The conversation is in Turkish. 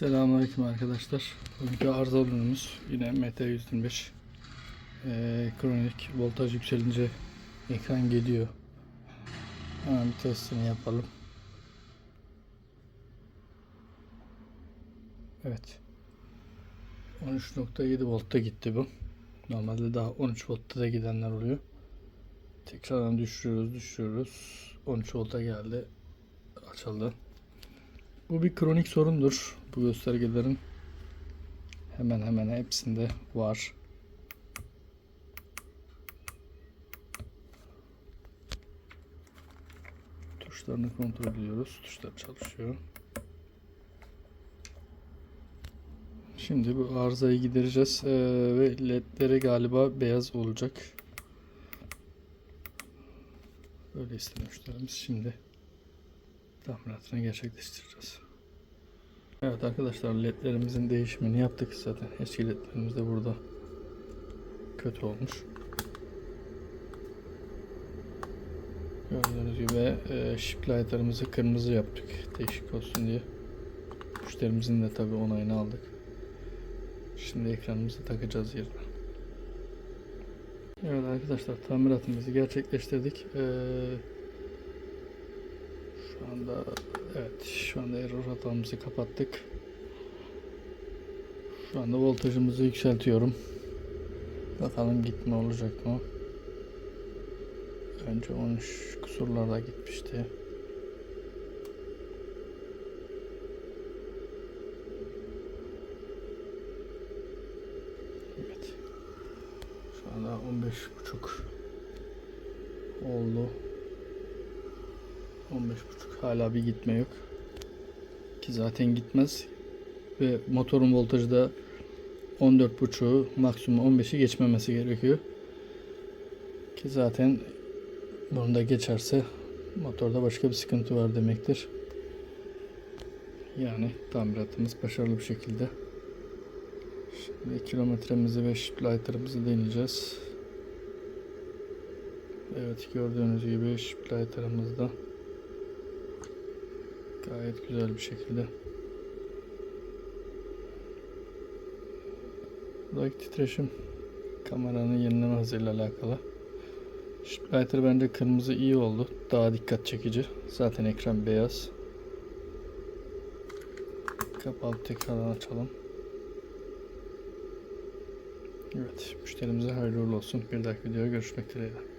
Selamünaleyküm arkadaşlar. Bugünkü arıza ürünümüz yine MT125. Ee, kronik voltaj yükselince ekran geliyor. Hemen bir testini yapalım. Evet. 13.7 voltta gitti bu. Normalde daha 13 voltta da gidenler oluyor. Tekrardan düşürüyoruz, düşürüyoruz. 13 volta geldi. Açıldı. Bu bir kronik sorundur. Bu göstergelerin hemen hemen hepsinde var. Tuşlarını kontrol ediyoruz. Tuşlar çalışıyor. Şimdi bu arızayı gidereceğiz Ee, ve ledleri galiba beyaz olacak. Böyle istemişlerimiz şimdi tamiratını gerçekleştireceğiz. Evet arkadaşlar ledlerimizin değişimini yaptık zaten. Eski ledlerimiz de burada kötü olmuş. Gördüğünüz gibi e, shift light'larımızı kırmızı yaptık. Değişik olsun diye. Müşterimizin de tabi onayını aldık. Şimdi ekranımızı takacağız yerine. Evet arkadaşlar tamiratımızı gerçekleştirdik. Ee, şu anda evet şu anda error hatamızı kapattık. Şu anda voltajımızı yükseltiyorum. Bakalım gitme olacak mı? Önce 13 kusurlarda gitmişti. Evet. Şu anda 15 buçuk oldu. 15 buçuk hala bir gitme yok. Ki zaten gitmez. Ve motorun voltajı da 14 buçuğu maksimum 15'i geçmemesi gerekiyor. Ki zaten bunu da geçerse motorda başka bir sıkıntı var demektir. Yani tamiratımız başarılı bir şekilde. Şimdi kilometremizi ve shift light'larımızı deneyeceğiz. Evet gördüğünüz gibi shift light'larımızda gayet güzel bir şekilde. Buradaki titreşim kameranın yenileme hızıyla alakalı. Shift lighter bence kırmızı iyi oldu. Daha dikkat çekici. Zaten ekran beyaz. Kapalı tekrardan açalım. Evet, müşterimize hayırlı olsun. Bir dahaki videoya görüşmek dileğiyle.